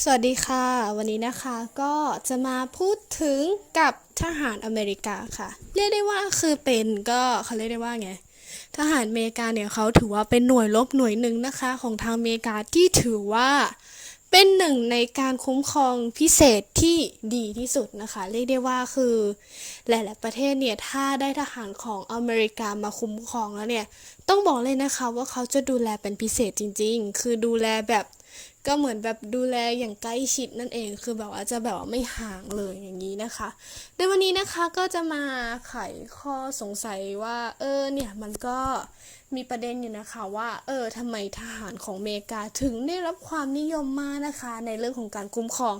สวัสดีค่ะ วันนี้นะคะก็จะมาพูดถึงกับทหารอเมริกาค่ะ เรียกได้ว่าคือเป็นก็เขาเรียกได้ว่าไง ทหารอเมริกาเนี่ยเขาถือว่าเป็นหน่วยรบหน่วยหนึ่งนะคะ ของทางอเมริกาที่ถือว่าเป็นหนึ่งในการคุ้มครองพิเศษที่ดีที่สุดนะคะ เรียกได้ว่าคือหลาย ๆ ประเทศเนี่ยถ้าได้ทหารของอเมริกามาคุ้มครองแล้วเนี่ย ต้องบอกเลยนะคะว่าเขาจะดูแลเป็นพิเศษจริง ๆ คือดูแลแบบ ก็เหมือนแบบดูแลอย่างใกล้ชิดนั่นเอง คือแบบว่าจะแบบว่าไม่ห่างเลยอย่างนี้นะคะ ในวันนี้นะคะก็จะมาไขข้อสงสัยว่า เออเนี่ยมันก็มีประเด็นอยู่นะคะว่า เออทำไมทหารของอเมริกาถึงได้รับความนิยมมากนะคะ ในเรื่องของการคุ้มครอง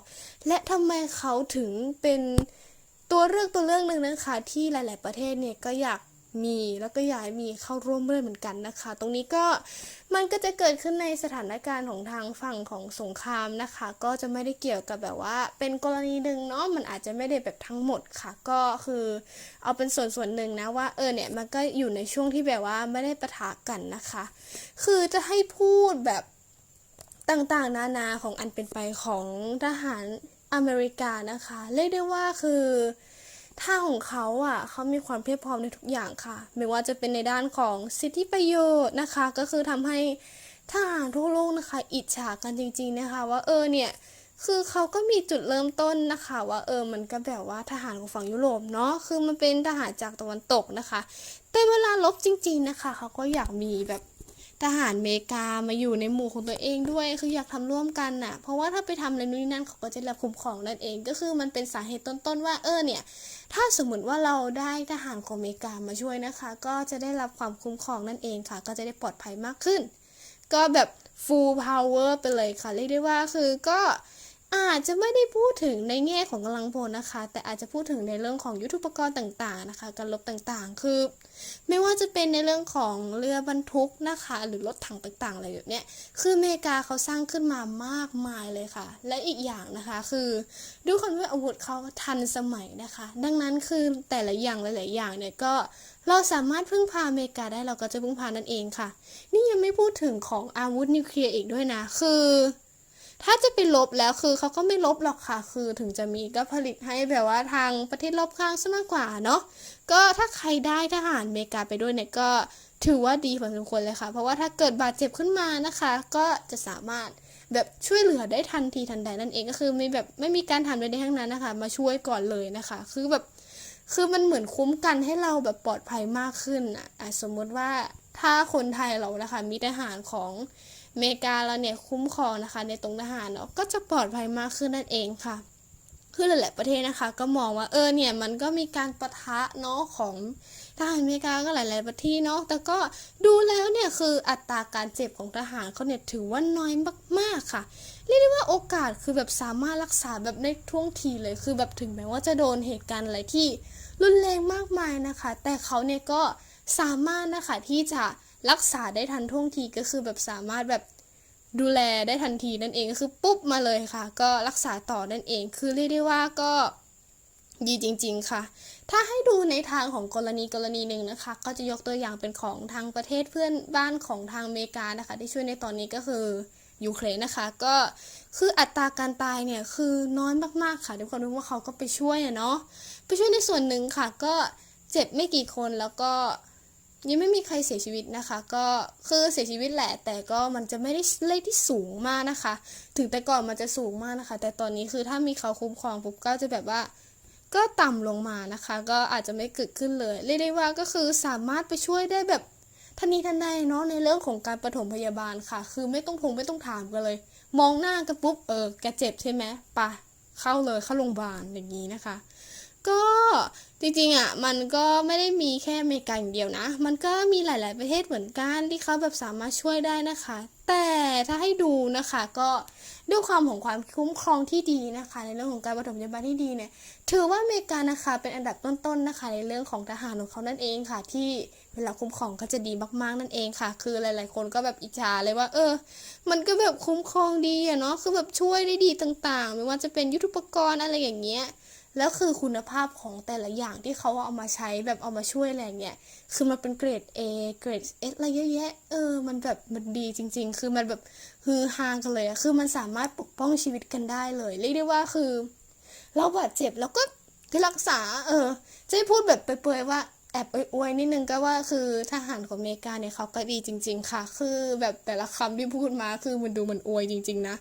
และทำไมเขาถึงเป็นตัวเลือกตัวเลือกหนึ่งนะคะ ที่หลาย ๆ ประเทศเนี่ยก็อยาก มีแล้วก็อยากมีเข้าร่วมด้วยเหมือนกันนะคะ ตรงนี้ก็มันก็จะเกิดขึ้นในสถานการณ์ของทางฝั่งของสงครามนะคะ ก็จะไม่ได้เกี่ยวกับแบบว่า เป็นกรณีหนึ่งเนาะมันอาจจะไม่ได้แบบทั้งหมดค่ะ ก็คือเอาเป็นส่วนส่วนหนึ่งนะว่าเออเนี่ยมันก็อยู่ในช่วงที่แบบว่าไม่ได้ปะทะกันนะคะ คือจะให้พูดแบบต่างๆ นานาของอันเป็นไปของทหารอเมริกานะคะ เรียกได้ว่าคือ ท่าของเขาอะเขามีความเพียบพร้อมในทุกอย่างค่ะ ไม่ว่าจะเป็นในด้านของสิทธิประโยชน์นะคะ ก็คือทำให้ทหารทั่วโลกนะคะ อิจฉากันจริง ๆนะคะ ว่าเออเนี่ยคือเขาก็มีจุดเริ่มต้นนะคะ ว่าเออมันก็แบบว่าทหารของฝั่งยุโรปเนาะคือมันเป็นทหารจากตะวันตกนะคะ แต่เวลาลบจริง ๆนะคะ เขาก็อยากมีแบบ ทหารเมกามาอยู่ในหมู่ของตัวเองด้วย คืออยากทำร่วมกันน่ะ เพราะว่าถ้าไปทำอะไรนู่นนี่นั่นเขาก็จะรับคุ้มครองนั่นเอง ก็คือมันเป็นสาเหตุต้นๆว่าเออเนี่ย ถ้าสมมติว่าเราได้ทหารของเมกามาช่วยนะคะ ก็จะได้รับความคุ้มครองนั่นเองค่ะ ก็จะได้ปลอดภัยมากขึ้น ก็แบบ full power ไปเลยค่ะ เรียกได้ว่าคือก็ อาจจะไม่ได้พูดถึงในแง่ของกำลังพลนะคะ แต่อาจจะพูดถึงในเรื่องของยุทธปกรณ์ต่างๆนะคะ การรบต่างๆ คือ ไม่ว่าจะเป็นในเรื่องของเรือบรรทุกนะคะ หรือรถถังต่างๆอะไรแบบเนี้ยคืออเมริกาเขาสร้างขึ้นมามากมายเลยค่ะ และอีกอย่างนะคะคือด้วยความที่อาวุธเขาทันสมัยนะคะ ดังนั้นคือแต่ละอย่างหลายๆอย่างเนี่ยก็เราสามารถพึ่งพาอเมริกาได้เราก็จะพึ่งพานั่นเองค่ะ นี่ยังไม่พูดถึงของอาวุธนิวเคลียร์อีกด้วยนะ คือ ถ้าจะไปลบแล้วคือเขาก็ไม่ลบหรอกค่ะ คือถึงจะมีก็ผลิตให้แบบว่าทางประเทศรอบข้างซะมากกว่าเนาะก็ถ้าใครได้ทหารอเมริกาไปด้วยเนี่ยก็ถือว่าดีพอสมควรเลยค่ะ เพราะว่าถ้าเกิดบาดเจ็บขึ้นมานะคะ ก็จะสามารถแบบช่วยเหลือได้ทันทีทันใดนั่นเองก็คือไม่แบบไม่มีการทำอะไรทั้งนั้นนะคะ มาช่วยก่อนเลยนะคะ คือแบบคือมันเหมือนคุ้มกันให้เราแบบปลอดภัยมากขึ้นอะสมมติว่าถ้าคนไทยเรานะคะ มีทหารของ อเมริกาเราเนี่ยคุ้มครองนะคะ ในตรงทหารเนาะก็จะปลอดภัยมากขึ้นนั่นเองค่ะคือหลายๆประเทศนะคะ ก็มองว่าเออเนี่ยมันก็มีการประทะเนาะของทหารอเมริกาก็หลายๆประเทศเนาะแต่ก็ดูแล้วเนี่ยคืออัตราการเจ็บของทหารเขาเนี่ยถือว่าน้อยมากๆค่ะเรียกได้ว่าโอกาสคือแบบสามารถรักษาแบบในท่วงทีเลยคือแบบถึงแม้ว่าจะโดนเหตุการณ์อะไรที่รุนแรงมากมายนะคะ แต่เขาเนี่ยก็สามารถนะคะที่จะ รักษาได้ทันท่วงทีก็คือแบบสามารถแบบดูแลได้ทันทีนั่นเองก็คือปุ๊บมาเลยค่ะ ก็รักษาต่อนั่นเองคือเรียกได้ว่าก็ดีจริง ๆ ค่ะ ถ้าให้ดูในทางของกรณีกรณีหนึ่งนะคะ ก็จะยกตัวอย่างเป็นของทางประเทศเพื่อนบ้านของทางอเมริกานะคะ ที่ช่วยในตอนนี้ก็คือยูเครนนะคะก็คืออัตราการตายเนี่ยคือน้อยมากๆค่ะด้วยความที่ว่าเขาก็ไปช่วยเนาะไปช่วยในส่วนหนึ่งค่ะ ก็เจ็บไม่กี่คนแล้วก็ ยังไม่มีใครเสียชีวิตนะคะ ก็คือเสียชีวิตแหละ แต่ก็มันจะไม่ได้เลขที่สูงมากนะคะ ถึงแต่ก่อนมันจะสูงมากนะคะ แต่ตอนนี้คือถ้ามีเขาคุ้มครองปุ๊บก็จะแบบว่า ก็ต่ำลงมานะคะ ก็อาจจะไม่เกิดขึ้นเลยเรียกได้ว่าก็คือสามารถไปช่วยได้แบบทันทีทันใดเนาะในเรื่องของการปฐมพยาบาลค่ะ คือไม่ต้องทงไม่ต้องถามกันเลย มองหน้ากันปุ๊บเออแกเจ็บใช่ไหมปะเข้าเลยเข้าโรงพยาบาลอย่างนี้นะคะ ก็จริงๆอะมันก็ไม่ได้มีแค่อเมริกาอย่างเดียวนะ มันก็มีหลาย ๆ ประเทศเหมือนกันที่เขาแบบสามารถช่วยได้นะคะ แต่ถ้าให้ดูนะคะก็ด้วยความของความคุ้มครองที่ดีนะคะ ในเรื่องของการปฐมพยาบาลที่ดีเนี่ยถือว่าอเมริกานะคะเป็นอันดับต้นๆนะคะ ในเรื่องของทหารของเขานั่นเองค่ะ ที่เวลาคุ้มครองก็จะดีมากๆนั่นเองค่ะ คือหลาย ๆ คนก็แบบอิจฉาเลยว่า เออ มันก็แบบคุ้มครองดีอะเนาะคือแบบช่วยได้ดีต่างๆ ไม่ว่าจะเป็นยุทธปกรณ์อะไรอย่างเงี้ย แล้วคือคุณภาพของแต่ละอย่างที่เขาเอามาใช้แบบเอามาช่วยอะไรเงี้ย คือมันเป็นเกรด A เกรด S อะไรเยอะแยะ เออ มันแบบมันดีจริง ๆ คือมันแบบฮือฮากันเลยอะคือมันสามารถปกป้องชีวิตกันได้เลย เรียกได้ว่าคือ เราบาดเจ็บแล้วก็รักษา เออ จะให้พูดแบบเปรยๆว่าแอบอวยนิดนึงก็ว่าคือทหารของอเมริกาเนี่ยเขาก็ดีจริง ๆ ค่ะ คือแบบแต่ละคำที่พูดมาคือมันดูมันอวยจริง ๆ นะ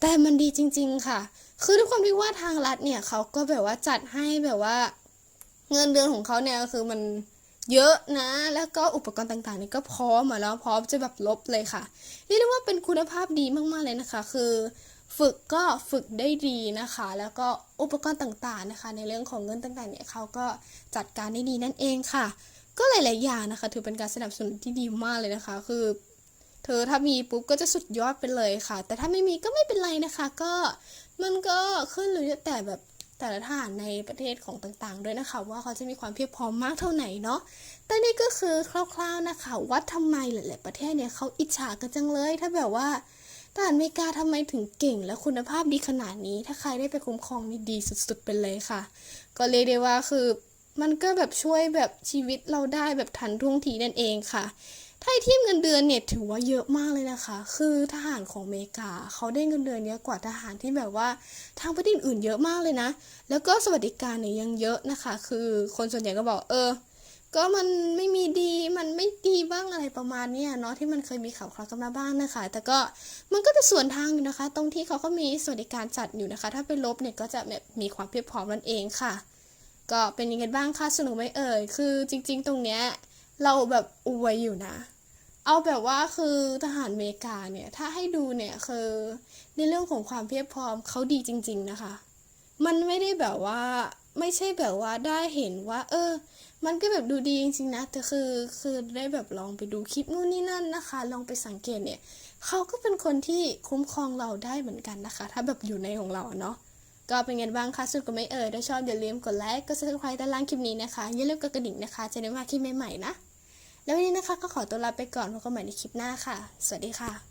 แต่มันดีจริง ๆ ค่ะ คือด้วยความที่ว่าทางรัฐเนี่ยเขาก็แบบว่าจัดให้แบบว่า เงินเดือนของเขาเนี่ยคือมันเยอะนะ แล้วก็อุปกรณ์ต่างๆนี่ก็พร้อมมาแล้วพร้อมจะแบบลบเลยค่ะเรียกได้ว่าเป็นคุณภาพดีมากๆเลยนะคะ คือ ฝึกก็ฝึกได้ดีนะคะ แล้วก็อุปกรณ์ต่างๆนะคะ ในเรื่องของเงินต่างๆเนี่ยเขาก็จัดการได้ดีนั่นเองค่ะ ก็หลายๆอย่างนะคะ ถือเป็นการสนับสนุนที่ดีมากเลยนะคะ คือ เธอถ้ามีปุ๊บก็จะสุดยอดไปเลยค่ะ แต่ถ้าไม่มีก็ไม่เป็นไรนะคะ ก็มันก็ขึ้นอยู่แต่แบบแต่ละทหารในประเทศของต่างๆ ด้วยนะคะ ว่าเขาจะมีความเพียบพร้อมมากเท่าไหนเนาะแต่นี่ก็คือคร่าวๆนะคะว่าทำไมหลายๆประเทศเนี่ยเขาอิจฉากันจังเลย ถ้าแบบว่าทหารอเมริกาทำไมถึงเก่งและคุณภาพดีขนาดนี้ ถ้าใครได้ไปคุ้มครองนี่ดีสุดๆไปเลยค่ะ ก็เรียได้ว่าคือมันก็แบบช่วยแบบชีวิตเราได้แบบทันท่วงทีนั่นเองค่ะ ถ้าไอ้ทีมเงินเดือนเนี่ยถือว่าเยอะมากเลยนะคะ คือทหารของอเมริกาเขาได้เงินเดือนเยอะกว่าทหารที่แบบว่าทางประเทศอื่นเยอะมากเลยนะ แล้วก็สวัสดิการเนี่ยยังเยอะนะคะ คือคนส่วนใหญ่ก็บอกเออ ก็มันไม่มีดี มันไม่ดีบ้างอะไรประมาณเนี้ยเนาะที่มันเคยมีข่าวคราวกันมาบ้างนะคะ แต่ก็มันก็จะส่วนทางอยู่นะคะ ตรงที่เขาก็มีสวัสดิการจัดอยู่นะคะ ถ้าไปลบเนี่ยก็จะแบบมีความเพียบพร้อมนั่นเองค่ะ ก็เป็นยังไงบ้างคะสนุกไหมเอ่ย คือจริง ๆ ตรงเนี้ย เราแบบอวยอยู่นะ เอาแบบว่าคือทหารอเมริกาเนี่ย ถ้าให้ดูเนี่ยคือในเรื่องของความเพียบพร้อมเขาดีจริง ๆนะคะ มันไม่ได้แบบว่าไม่ใช่แบบว่าได้เห็นว่า เออ มันก็แบบดูดีจริงๆนะแต่คือคือได้แบบลองไปดูคลิปนู่นนี่นั่นนะคะ ลองไปสังเกตเนี่ยเขาก็เป็นคนที่คุ้มครองเราได้เหมือนกันนะคะ ถ้าแบบอยู่ในของเราเนาะก็เป็นไงบ้างคะสุดก็ไม่เอ่ยถ้าชอบอย่าลืมกดไลค์กด subscribe ด้านล่างคลิปนี้นะคะ อย่าลืมกดกระดิ่งนะคะ จะได้มาคลิปใหม่ๆนะ แล้ววันนี้นะคะก็ขอตัวลาไปก่อนพบกันใหม่ในคลิปหน้าค่ะ สวัสดีค่ะ